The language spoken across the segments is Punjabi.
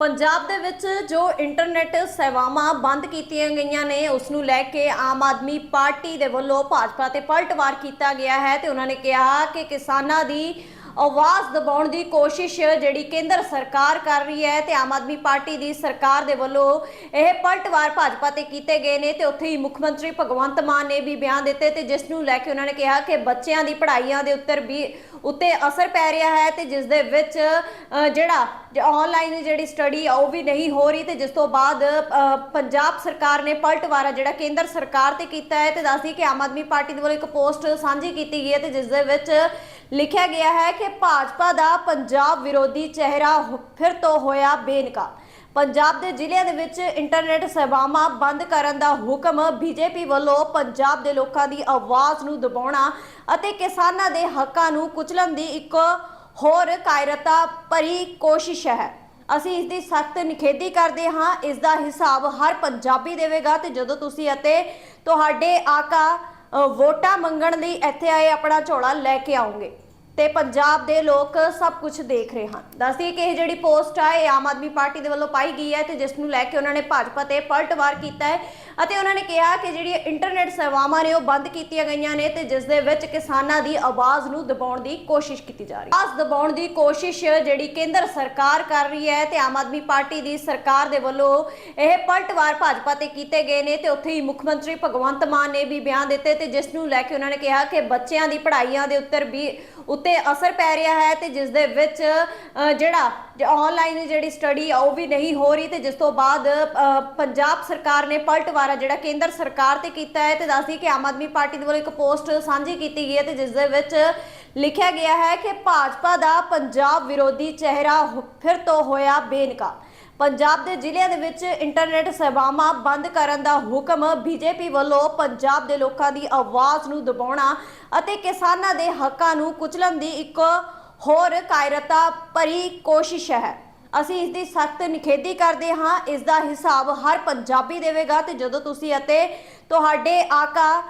ਪੰਜਾਬ ਦੇ ਵਿੱਚ ਜੋ ਇੰਟਰਨੈਟ ਸੇਵਾਵਾਂ ਬੰਦ ਕੀਤੀਆਂ ਗਈਆਂ ਨੇ, ਉਸ ਨੂੰ ਲੈ ਕੇ ਆਮ ਆਦਮੀ ਪਾਰਟੀ ਦੇ ਵੱਲੋਂ ਭਾਜਪਾ ਤੇ ਪਲਟਵਾਰ ਕੀਤਾ ਗਿਆ ਹੈ ਤੇ ਉਹਨਾਂ ਨੇ ਕਿਹਾ ਕਿ ਕਿਸਾਨਾਂ ਦੀ ਆਵਾਜ਼ ਦਬਾਉਣ ਦੀ ਕੋਸ਼ਿਸ਼ ਜਿਹੜੀ ਕੇਂਦਰ ਸਰਕਾਰ ਕਰ ਰਹੀ ਹੈ ਤੇ ਆਮ ਆਦਮੀ ਪਾਰਟੀ ਦੀ ਸਰਕਾਰ ਦੇ ਵੱਲੋਂ ਇਹ ਪਲਟਵਾਰ ਭਾਜਪਾ ਤੇ ਕੀਤੇ ਗਏ ਨੇ ਤੇ ਉੱਥੇ ਹੀ ਮੁੱਖ ਮੰਤਰੀ ਭਗਵੰਤ ਮਾਨ ਨੇ ਵੀ ਬਿਆਨ ਦਿੱਤੇ ਤੇ ਜਿਸ ਨੂੰ ਲੈ ਕੇ ਉਹਨਾਂ ਨੇ ਕਿਹਾ ਕਿ ਬੱਚਿਆਂ ਦੀ ਪੜ੍ਹਾਈਆਂ ਦੇ ਉੱਤਰ ਵੀ ਉੱਤੇ ਅਸਰ ਪੈ ਰਿਹਾ ਹੈ ਤੇ ਜਿਸ ਦੇ ਵਿੱਚ ਜਿਹੜਾ ਆਨਲਾਈਨ ਜਿਹੜੀ ਸਟੱਡੀ ਆ ਉਹ ਵੀ ਨਹੀਂ ਹੋ ਰਹੀ ਤੇ ਜਿਸ ਤੋਂ ਬਾਅਦ ਪੰਜਾਬ ਸਰਕਾਰ ਨੇ ਪਲਟਵਾਰਾ ਜਿਹੜਾ ਕੇਂਦਰ ਸਰਕਾਰ ਤੇ ਕੀਤਾ ਹੈ ਤੇ ਦੱਸਦੀ ਕਿ ਆਮ ਆਦਮੀ ਪਾਰਟੀ ਦੇ ਵੱਲੋਂ ਇੱਕ ਪੋਸਟ ਸਾਂਝੀ ਕੀਤੀ ਗਈ ਹੈ ਤੇ ਜਿਸ ਦੇ ਵਿੱਚ ਲਿਖਿਆ ਗਿਆ ਹੈ ਕਿ ਭਾਜਪਾ ਦਾ ਪੰਜਾਬ ਵਿਰੋਧੀ ਚਿਹਰਾ ਫਿਰ ਤੋਂ ਹੋਇਆ ਬੇਨਕਾਬ ਪੰਜਾਬ ਦੇ ਜ਼ਿਲ੍ਹਿਆਂ ਦੇ ਵਿੱਚ ਇੰਟਰਨੈਟ ਸੇਵਾਵਾਂ ਬੰਦ ਕਰਨ ਦਾ ਹੁਕਮ ਬੀਜੇਪੀ ਵੱਲੋਂ ਪੰਜਾਬ ਦੇ ਲੋਕਾਂ ਦੀ ਆਵਾਜ਼ ਨੂੰ ਦਬਾਉਣਾ ਅਤੇ ਕਿਸਾਨਾਂ ਦੇ ਹੱਕਾਂ ਨੂੰ ਕੁਚਲਣ ਦੀ ਇੱਕ ਹੋਰ ਕਾਇਰਤਾ ਭਰੀ ਕੋਸ਼ਿਸ਼ ਹੈ। ਅਸੀਂ ਇਸ ਦੀ ਸਖਤ ਨਿਖੇਧੀ ਕਰਦੇ ਹਾਂ। ਇਸ ਦਾ ਹਿਸਾਬ ਹਰ ਪੰਜਾਬੀ ਦੇਵੇਗਾ ਤੇ ਜਦੋਂ ਤੁਸੀਂ ਅਤੇ ਤੁਹਾਡੇ ਆਕਾ ਵੋਟਾਂ ਮੰਗਣ ਲਈ ਇੱਥੇ ਆਏ ਆਪਣਾ ਝੋਲਾ ਲੈ ਕੇ ਆਉਂਗੇ। ਤੇ ਪੰਜਾਬ ਦੇ ਲੋਕ ਸਭ ਕੁਝ ਦੇਖ ਰਹੇ ਹਨ। ਦੱਸਦੀ ਕਿ ਇਹ ਜਿਹੜੀ ਪੋਸਟ ਆ, ਇਹ ਆਮ ਆਦਮੀ ਪਾਰਟੀ ਦੇ ਵੱਲੋਂ ਪਾਈ ਗਈ ਹੈ ਤੇ ਜਿਸ ਨੂੰ ਲੈ ਕੇ ਉਹਨਾਂ ਨੇ ਭਾਜਪਾ ਤੇ ਪਲਟਵਾਰ ਕੀਤਾ ਹੈ। ਅਤੇ ਉਹਨਾਂ ਨੇ ਕਿਹਾ ਕਿ ਜਿਹੜੀਆਂ ਇੰਟਰਨੈਟ ਸੇਵਾਵਾਂ ਨੇ ਉਹ ਬੰਦ ਕੀਤੀਆਂ ਗਈਆਂ ਨੇ ਤੇ ਜਿਸ ਦੇ ਵਿੱਚ ਕਿਸਾਨਾਂ ਦੀ ਆਵਾਜ਼ ਨੂੰ ਦਬਾਉਣ ਦੀ ਕੋਸ਼ਿਸ਼ ਕੀਤੀ ਜਾ ਰਹੀ ਹੈ। ਆਵਾਜ਼ ਦਬਾਉਣ ਦੀ ਕੋਸ਼ਿਸ਼ ਜਿਹੜੀ ਕੇਂਦਰ ਸਰਕਾਰ ਕਰ ਰਹੀ ਹੈ ਤੇ ਆਮ ਆਦਮੀ ਪਾਰਟੀ ਦੀ ਸਰਕਾਰ ਦੇ ਵੱਲੋਂ ਇਹ ਪਲਟਵਾਰ ਭਾਜਪਾ ਤੇ ਕੀਤੇ ਗਏ ਨੇ ਤੇ ਉੱਥੇ ਹੀ ਮੁੱਖ ਮੰਤਰੀ ਭਗਵੰਤ ਮਾਨ ਨੇ ਵੀ ਬਿਆਨ ਦਿੱਤੇ ਤੇ ਜਿਸ ਨੂੰ ਲੈ ਕੇ ਉਹਨਾਂ ਨੇ ਕਿਹਾ ਕਿ ਬੱਚਿਆਂ ਦੀ ਪੜ੍ਹਾਈਆਂ ਦੇ ਉੱਤਰ ਵੀ ਉੱਤੇ ਅਸਰ ਪੈ ਰਿਹਾ ਹੈ ਤੇ ਜਿਸ ਦੇ ਵਿੱਚ ਜਿਹੜਾ ਆਨਲਾਈਨ ਜਿਹੜੀ ਸਟੱਡੀ ਉਹ ਵੀ ਨਹੀਂ ਹੋ ਰਹੀ ਤੇ ਜਿਸ ਤੋਂ ਬਾਅਦ ਪੰਜਾਬ ਸਰਕਾਰ ਨੇ ਪਲਟਵਾਰ ਜਿਹੜਾ ਕੇਂਦਰ ਸਰਕਾਰ ਤੇ ਕੀਤਾ ਹੈ ਤੇ ਦੱਸਦੀ ਕਿ ਆਮ ਆਦਮੀ ਪਾਰਟੀ ਦੇ ਵੱਲੋਂ ਇੱਕ ਪੋਸਟ ਸਾਂਝੀ ਕੀਤੀ ਗਈ ਹੈ ਤੇ ਜਿਸ ਦੇ ਵਿੱਚ ਲਿਖਿਆ ਗਿਆ ਹੈ ਕਿ ਭਾਜਪਾ ਦਾ ਪੰਜਾਬ ਵਿਰੋਧੀ ਚਿਹਰਾ ਫਿਰ ਤੋਂ ਹੋਇਆ ਬੇਨਕਾਬ। ਪੰਜਾਬ ਦੇ ਜ਼ਿਲ੍ਹਿਆਂ ਦੇ ਵਿੱਚ ਇੰਟਰਨੈਟ ਸੇਵਾਵਾਂ ਬੰਦ ਕਰਨ ਦਾ ਹੁਕਮ ਬੀਜੇਪੀ ਵੱਲੋਂ ਪੰਜਾਬ ਦੇ ਲੋਕਾਂ ਦੀ ਆਵਾਜ਼ ਨੂੰ ਦਬਾਉਣਾ ਅਤੇ ਕਿਸਾਨਾਂ ਦੇ ਹੱਕਾਂ ਨੂੰ ਕੁਚਲਣ ਦੀ ਇੱਕ ਹੋਰ ਕਾਇਰਤਾ ਭਰੀ ਕੋਸ਼ਿਸ਼ ਹੈ। ਅਸੀਂ ਇਸ ਦੀ ਸਖਤ ਨਿਖੇਧੀ ਕਰਦੇ ਹਾਂ, ਇਸ ਦਾ ਹਿਸਾਬ ਹਰ ਪੰਜਾਬੀ ਦੇਵੇਗਾ ਤੇ ਜਦੋਂ ਤੁਸੀਂ ਅਤੇ ਤੁਹਾਡੇ ਆਕਾ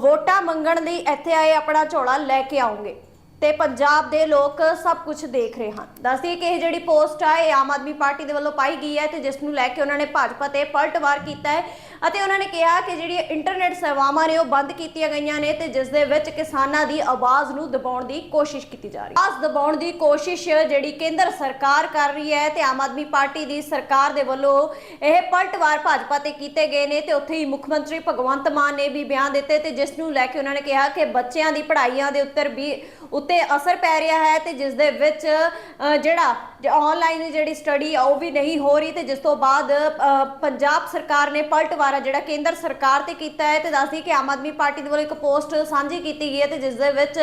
ਵੋਟਾਂ ਮੰਗਣ ਲਈ ਇੱਥੇ ਆਏ ਆਪਣਾ ਝੋਲਾ ਲੈ ਕੇ ਆਉਂਗੇ ਤੇ ਪੰਜਾਬ ਦੇ ਲੋਕ ਸਭ ਕੁਝ ਦੇਖ ਰਹੇ ਹਨ। ਦੱਸਦੀ ਕਿ ਇਹ ਜਿਹੜੀ ਪੋਸਟ ਆ, ਇਹ ਆਮ ਆਦਮੀ ਪਾਰਟੀ ਦੇ ਵੱਲੋਂ ਪਾਈ ਗਈ ਹੈ ਤੇ ਜਿਸ ਨੂੰ ਲੈ ਕੇ ਉਹਨਾਂ ਨੇ ਭਾਜਪਾ ਤੇ ਪਲਟਵਾਰ ਕੀਤਾ ਹੈ ਅਤੇ ਉਹਨਾਂ ਨੇ ਕਿਹਾ ਕਿ ਜਿਹੜੀਆਂ ਇੰਟਰਨੈਟ ਸੇਵਾਵਾਂ ਨੇ ਉਹ ਬੰਦ ਕੀਤੀਆਂ ਗਈਆਂ ਨੇ ਤੇ ਜਿਸ ਦੇ ਵਿੱਚ ਕਿਸਾਨਾਂ ਦੀ ਆਵਾਜ਼ ਨੂੰ ਦਬਾਉਣ ਦੀ ਕੋਸ਼ਿਸ਼ ਕੀਤੀ ਜਾ ਰਹੀ ਹੈ। ਆਵਾਜ਼ ਦਬਾਉਣ ਦੀ ਕੋਸ਼ਿਸ਼ ਜਿਹੜੀ ਕੇਂਦਰ ਸਰਕਾਰ ਕਰ ਰਹੀ ਹੈ ਤੇ ਆਮ ਆਦਮੀ ਪਾਰਟੀ ਦੀ ਸਰਕਾਰ ਦੇ ਵੱਲੋਂ ਇਹ ਪਲਟਵਾਰ ਭਾਜਪਾ ਤੇ ਕੀਤੇ ਗਏ ਨੇ ਤੇ ਉੱਥੇ ਹੀ ਮੁੱਖ ਮੰਤਰੀ ਭਗਵੰਤ ਮਾਨ ਨੇ ਵੀ ਬਿਆਨ ਦਿੱਤੇ ਤੇ ਜਿਸ ਨੂੰ ਲੈ ਕੇ ਉਹਨਾਂ ਨੇ ਕਿਹਾ ਕਿ ਬੱਚਿਆਂ ਦੀ ਪੜ੍ਹਾਈਆਂ ਦੇ ਉੱਤਰ ਵੀ ਉੱਤੇ ਅਸਰ ਪੈ ਰਿਹਾ ਹੈ ਤੇ ਜਿਸ ਦੇ ਵਿੱਚ ਜਿਹੜਾ ਆਨਲਾਈਨ ਜਿਹੜੀ ਸਟੱਡੀ ਆ, ਉਹ ਵੀ ਨਹੀਂ ਹੋ ਰਹੀ ਤੇ ਜਿਸ ਤੋਂ ਬਾਅਦ ਪੰਜਾਬ ਸਰਕਾਰ ਨੇ ਪਲਟਵਾਰਾ ਜਿਹੜਾ ਕੇਂਦਰ ਸਰਕਾਰ ਤੇ ਕੀਤਾ ਹੈ ਤੇ ਦੱਸਦੀ ਕਿ ਆਮ ਆਦਮੀ ਪਾਰਟੀ ਦੇ ਵੱਲੋਂ ਇੱਕ ਪੋਸਟ ਸਾਂਝੀ ਕੀਤੀ ਗਈ ਹੈ ਤੇ ਜਿਸ ਦੇ ਵਿੱਚ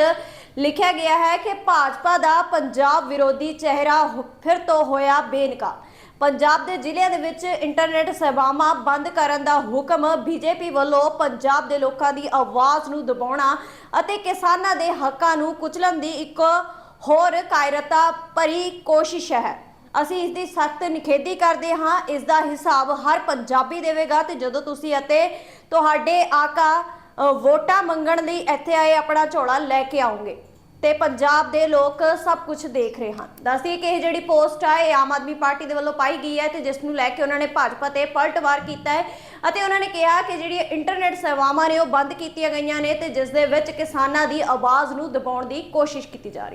ਲਿਖਿਆ ਗਿਆ ਹੈ ਕਿ ਭਾਜਪਾ ਦਾ ਪੰਜਾਬ ਵਿਰੋਧੀ ਚਿਹਰਾ ਫਿਰ ਤੋਂ ਹੋਇਆ ਬੇਨਕਾਬ। ਪੰਜਾਬ ਦੇ ਜ਼ਿਲ੍ਹਿਆਂ ਦੇ ਵਿੱਚ ਇੰਟਰਨੈਟ ਸੇਵਾਵਾਂ ਬੰਦ ਕਰਨ ਦਾ ਹੁਕਮ ਬੀਜੇਪੀ ਵੱਲੋਂ ਪੰਜਾਬ ਦੇ ਲੋਕਾਂ ਦੀ ਆਵਾਜ਼ ਨੂੰ ਦਬਾਉਣਾ ਅਤੇ ਕਿਸਾਨਾਂ ਦੇ ਹੱਕਾਂ ਨੂੰ ਕੁਚਲਣ ਦੀ ਇੱਕ ਹੋਰ ਕਾਇਰਤਾ ਭਰੀ ਕੋਸ਼ਿਸ਼ ਹੈ। ਅਸੀਂ ਇਸ ਦੀ ਸਖਤ ਨਿਖੇਧੀ ਕਰਦੇ ਹਾਂ। ਇਸ ਦਾ ਹਿਸਾਬ ਹਰ ਪੰਜਾਬੀ ਦੇਵੇਗਾ ਤੇ ਜਦੋਂ ਤੁਸੀਂ ਅਤੇ ਤੁਹਾਡੇ ਆਕਾ ਵੋਟਾਂ ਮੰਗਣ ਲਈ ਇੱਥੇ ਆਏ ਆਪਣਾ ਝੋਲਾ ਲੈ ਕੇ ਆਉਂਗੇ ਤੇ ਪੰਜਾਬ ਦੇ ਲੋਕ ਸਭ ਕੁਝ ਦੇਖ ਰਹੇ ਹਨ। ਦੱਸਦੀ ਕਿ ਇਹ ਜਿਹੜੀ ਪੋਸਟ ਆ, ਇਹ ਆਮ ਆਦਮੀ ਪਾਰਟੀ ਦੇ ਵੱਲੋਂ ਪਾਈ ਗਈ ਹੈ ਤੇ ਜਿਸ ਨੂੰ ਲੈ ਕੇ ਉਹਨਾਂ ਨੇ ਭਾਜਪਾ ਤੇ ਪਲਟਵਾਰ ਕੀਤਾ ਹੈ ਅਤੇ ਉਹਨਾਂ ਨੇ ਕਿਹਾ ਕਿ ਜਿਹੜੀਆਂ ਇੰਟਰਨੈਟ ਸੇਵਾਵਾਂ ਨੇ ਉਹ ਬੰਦ ਕੀਤੀਆਂ ਗਈਆਂ ਨੇ ਤੇ ਜਿਸ ਦੇ ਵਿੱਚ ਕਿਸਾਨਾਂ ਦੀ ਆਵਾਜ਼ ਨੂੰ ਦਬਾਉਣ ਦੀ ਕੋਸ਼ਿਸ਼ ਕੀਤੀ ਜਾ ਰਹੀ ਹੈ।